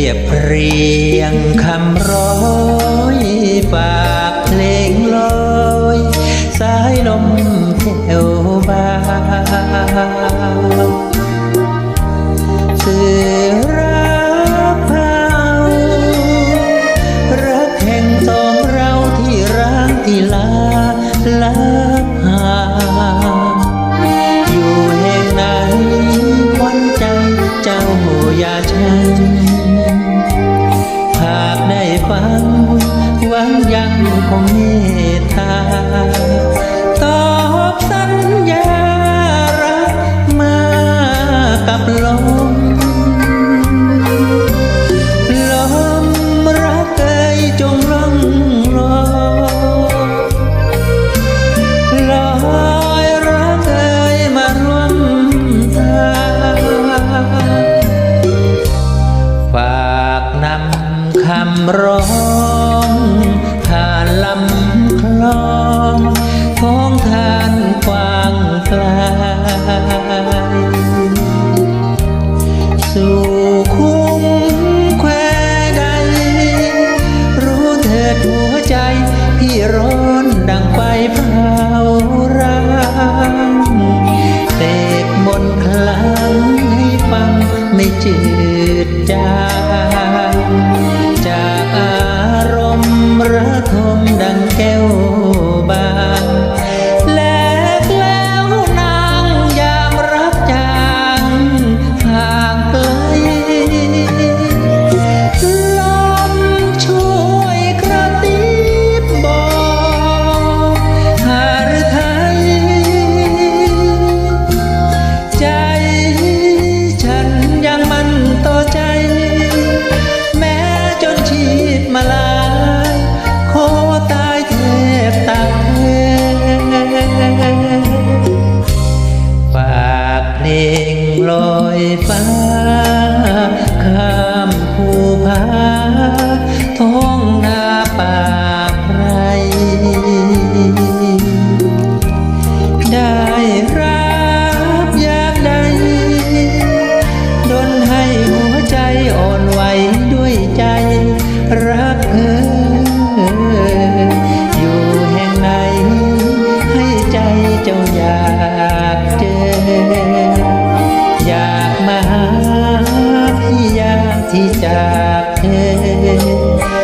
รียบเรียงคำร้อยฝากเพลงลอยสายลมแผ่วบาสื่อรักเผารักแห่งสองเราที่ร้างที่ลาลับหาอยู่แห่งไหนควันใจเจ้าอย่าชัน ยังเมตตา ตอบสัญญารักมากับลม ลมรักเอ่ยจงร่องรอลอยรักเอ่ยมาร่วมทางฝากนำคำร้อง ร้อนดังไฟเผารังเสกมนคลังให้ฟังไม่จืดจาง ที่จากเธอ